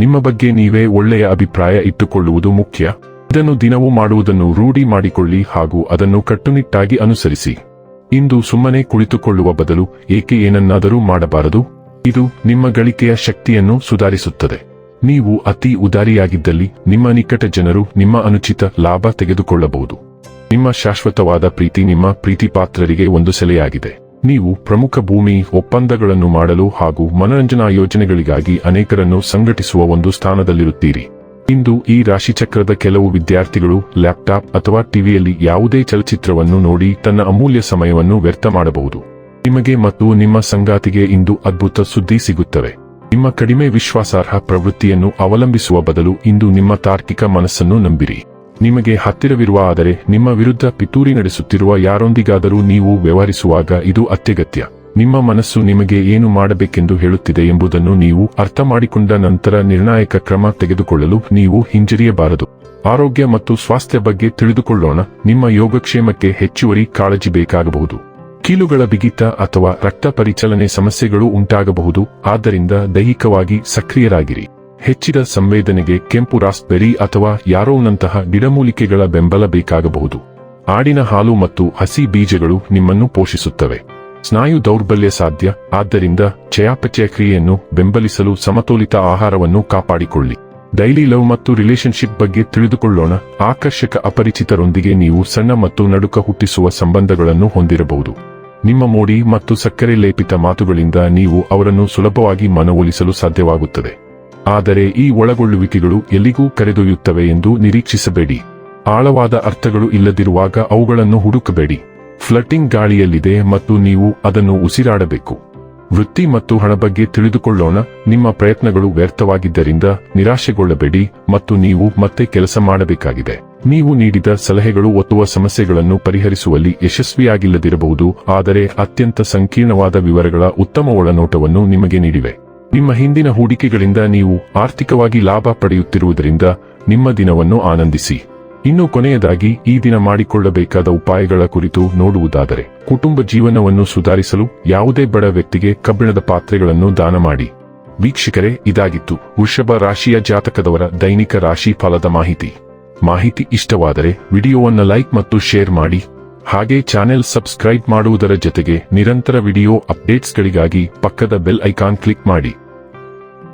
ನಿಮ್ಮ ಬಗ್ಗೆ ನೀವೇ ಒಳ್ಳೆಯ ಅಭಿಪ್ರಾಯ ಇಟ್ಟುಕೊಳ್ಳುವುದು ಮುಖ್ಯ. ಇದನ್ನು ದಿನವೂ ಮಾಡುವುದನ್ನು ರೂಢಿ ಮಾಡಿಕೊಳ್ಳಿ ಹಾಗೂ ಅದನ್ನು ಕಟ್ಟುನಿಟ್ಟಾಗಿ ಅನುಸರಿಸಿ. ಇಂದು ಸುಮ್ಮನೆ ಕುಳಿತುಕೊಳ್ಳುವ ಬದಲು ಏಕೆ ಏನನ್ನಾದರೂ ಮಾಡಬಾರದು? ಇದು ನಿಮ್ಮ ಗಳಿಕೆಯ ಶಕ್ತಿಯನ್ನು ಸುಧಾರಿಸುತ್ತದೆ. ನೀವು ಅತಿ ಉದಾರಿಯಾಗಿದ್ದಲ್ಲಿ ನಿಮ್ಮ ನಿಕಟ ಜನರು ನಿಮ್ಮ ಅನುಚಿತ ಲಾಭ ತೆಗೆದುಕೊಳ್ಳಬಹುದು. ನಿಮ್ಮ ಶಾಶ್ವತವಾದ ಪ್ರೀತಿ ನಿಮ್ಮ ಪ್ರೀತಿಪಾತ್ರರಿಗೆ ಒಂದು ಸೆಲೆಯಾಗಿದೆ. ನೀವು ಪ್ರಮುಖ ಭೂಮಿ ಒಪ್ಪಂದಗಳನ್ನು ಮಾಡಲು ಹಾಗೂ ಮನರಂಜನಾ ಯೋಜನೆಗಳಿಗಾಗಿ ಅನೇಕರನ್ನು ಸಂಘಟಿಸುವ ಒಂದು ಸ್ಥಾನದಲ್ಲಿರುತ್ತೀರಿ. ಇಂದು ಈ ರಾಶಿಚಕ್ರದ ಕೆಲವು ವಿದ್ಯಾರ್ಥಿಗಳು ಲ್ಯಾಪ್ಟಾಪ್ ಅಥವಾ ಟಿವಿಯಲ್ಲಿ ಯಾವುದೇ ಚಲಚಿತ್ರವನ್ನು ನೋಡಿ ತನ್ನ ಅಮೂಲ್ಯ ಸಮಯವನ್ನು ವ್ಯರ್ಥ ಮಾಡಬಹುದು. ನಿಮಗೆ ಮತ್ತು ನಿಮ್ಮ ಸಂಗಾತಿಗೆ ಇಂದು ಅದ್ಭುತ ಸುದ್ದಿ ಸಿಗುತ್ತವೆ. ನಿಮ್ಮ ಕಡಿಮೆ ವಿಶ್ವಾಸಾರ್ಹ ಪ್ರವೃತ್ತಿಯನ್ನು ಅವಲಂಬಿಸುವ ಬದಲು ಇಂದು ನಿಮ್ಮ ತಾರ್ಕಿಕ ಮನಸ್ಸನ್ನು ನಂಬಿರಿ. ನಿಮಗೆ ಹತ್ತಿರವಿರುವ ಆದರೆ ನಿಮ್ಮ ವಿರುದ್ಧ ಪಿತೂರಿ ನಡೆಸುತ್ತಿರುವ ಯಾರೊಂದಿಗಾದರೂ ನೀವು ವ್ಯವಹರಿಸುವಾಗ ಇದು ಅತ್ಯಗತ್ಯ. ನಿಮ್ಮ ಮನಸ್ಸು ನಿಮಗೆ ಏನು ಮಾಡಬೇಕೆಂದು ಹೇಳುತ್ತಿದೆ ಎಂಬುದನ್ನು ನೀವು ಅರ್ಥ ಮಾಡಿಕೊಂಡ ನಂತರ ನಿರ್ಣಾಯಕ ಕ್ರಮ ತೆಗೆದುಕೊಳ್ಳಲು ನೀವು ಹಿಂಜರಿಯಬಾರದು. ಆರೋಗ್ಯ ಮತ್ತು ಸ್ವಾಸ್ಥ್ಯ ಬಗ್ಗೆ ತಿಳಿದುಕೊಳ್ಳೋಣ. ನಿಮ್ಮ ಯೋಗಕ್ಷೇಮಕ್ಕೆ ಹೆಚ್ಚುವರಿ ಕಾಳಜಿ ಬೇಕಾಗಬಹುದು. ಕೀಲುಗಳ ಬಿಗಿತ ಅಥವಾ ರಕ್ತ ಪರಿಚಲನೆ ಸಮಸ್ಯೆಗಳು ಉಂಟಾಗಬಹುದು. ಆದ್ದರಿಂದ ದೈಹಿಕವಾಗಿ ಸಕ್ರಿಯರಾಗಿರಿ. ಹೆಚ್ಚಿದ ಸಂವೇದನೆಗೆ ಕೆಂಪು ರಾಸ್ಬೆರಿ ಅಥವಾ ಯಾರೋನಂತಹ ಗಿಡಮೂಲಿಕೆಗಳ ಬೆಂಬಲ ಬೇಕಾಗಬಹುದು. ಆಡಿನ ಹಾಲು ಮತ್ತು ಹಸಿ ಬೀಜಗಳು ನಿಮ್ಮನ್ನು ಪೋಷಿಸುತ್ತವೆ. ಸ್ನಾಯು ದೌರ್ಬಲ್ಯ ಸಾಧ್ಯ, ಆದ್ದರಿಂದ ಚಯಾಪಚಯ ಕ್ರಿಯೆಯನ್ನು ಬೆಂಬಲಿಸಲು ಸಮತೋಲಿತ ಆಹಾರವನ್ನು ಕಾಪಾಡಿಕೊಳ್ಳಿ. ಡೈಲಿ ಲವ್ ಮತ್ತು ರಿಲೇಶನ್ಶಿಪ್ ಬಗ್ಗೆ ತಿಳಿದುಕೊಳ್ಳೋಣ. ಆಕರ್ಷಕ ಅಪರಿಚಿತರೊಂದಿಗೆ ನೀವು ಸಣ್ಣ ಮತ್ತು ನಡುಕ ಹುಟ್ಟಿಸುವ ಸಂಬಂಧಗಳನ್ನು ಹೊಂದಿರಬಹುದು. ನಿಮ್ಮ ಮೋಡಿ ಮತ್ತು ಸಕ್ಕರೆ ಲೇಪಿತ ಮಾತುಗಳಿಂದ ನೀವು ಅವರನ್ನು ಸುಲಭವಾಗಿ ಮನವೊಲಿಸಲು ಸಾಧ್ಯವಾಗುತ್ತದೆ. ಆದರೆ ಈ ಒಳಗೊಳ್ಳುವಿಕೆಗಳು ಎಲ್ಲಿಗೂ ಕರೆದೊಯ್ಯುತ್ತವೆ ಎಂದು ನಿರೀಕ್ಷಿಸಬೇಡಿ. ಆಳವಾದ ಅರ್ಥಗಳು ಇಲ್ಲದಿರುವಾಗ ಅವುಗಳನ್ನು ಹುಡುಕಬೇಡಿ. ಫ್ಲಟಿಂಗ್ ಗಾಳಿಯಲ್ಲಿದೆ ಮತ್ತು ನೀವು ಅದನ್ನು ಉಸಿರಾಡಬೇಕು. ವೃತ್ತಿ ಮತ್ತು ಹಣ ಬಗ್ಗೆ ತಿಳಿದುಕೊಳ್ಳೋಣ. ನಿಮ್ಮ ಪ್ರಯತ್ನಗಳು ವ್ಯರ್ಥವಾಗಿದ್ದರಿಂದ ನಿರಾಶೆಗೊಳ್ಳಬೇಡಿ ಮತ್ತು ನೀವು ಮತ್ತೆ ಕೆಲಸ ಮಾಡಬೇಕಾಗಿದೆ. ನೀವು ನೀಡಿದ ಸಲಹೆಗಳು ಒತ್ತುವ ಸಮಸ್ಯೆಗಳನ್ನು ಪರಿಹರಿಸುವಲ್ಲಿ ಯಶಸ್ವಿಯಾಗಿಲ್ಲದಿರಬಹುದು, ಆದರೆ ಅತ್ಯಂತ ಸಂಕೀರ್ಣವಾದ ವಿವರಗಳ ಉತ್ತಮ ಒಳನೋಟವನ್ನು ನಿಮಗೆ ನೀಡಿವೆ. ನಿಮ್ಮ ಹಿಂದಿನ ಹೂಡಿಕೆಗಳಿಂದ ನೀವು ಆರ್ಥಿಕವಾಗಿ ಲಾಭ ಪಡೆಯುತ್ತಿರುವುದರಿಂದ ನಿಮ್ಮ ದಿನವನ್ನು ಆನಂದಿಸಿ. ಇನ್ನು ಕೊನೆಯದಾಗಿ, ಈ ದಿನ ಮಾಡಿಕೊಳ್ಳಬೇಕಾದ ಉಪಾಯಗಳ ಕುರಿತು ನೋಡುವುದಾದರೆ, ಕುಟುಂಬ ಜೀವನವನ್ನು ಸುಧಾರಿಸಲು ಯಾವುದೇ ಬಡ ವ್ಯಕ್ತಿಗೆ ಕಬ್ಬಿಣದ ಪಾತ್ರೆಗಳನ್ನು ದಾನ ಮಾಡಿ. ವೀಕ್ಷಕರೇ, ಇದಾಗಿತ್ತು ವೃಷಭ ರಾಶಿಯ ಜಾತಕದವರ ದೈನಿಕ ರಾಶಿ ಫಲದ ಮಾಹಿತಿ. ಮಾಹಿತಿ ಇಷ್ಟವಾದರೆ ವಿಡಿಯೋವನ್ನು ಲೈಕ್ ಮತ್ತು ಶೇರ್ ಮಾಡಿ. ಹಾಗೆ ಚಾನೆಲ್ ಸಬ್ಸ್ಕ್ರೈಬ್ ಮಾಡುವುದರ ಜೊತೆಗೆ ನಿರಂತರ ವಿಡಿಯೋ ಅಪ್ಡೇಟ್ಸ್ಗಳಿಗಾಗಿ ಪಕ್ಕದ ಬೆಲ್ ಐಕಾನ್ ಕ್ಲಿಕ್ ಮಾಡಿ.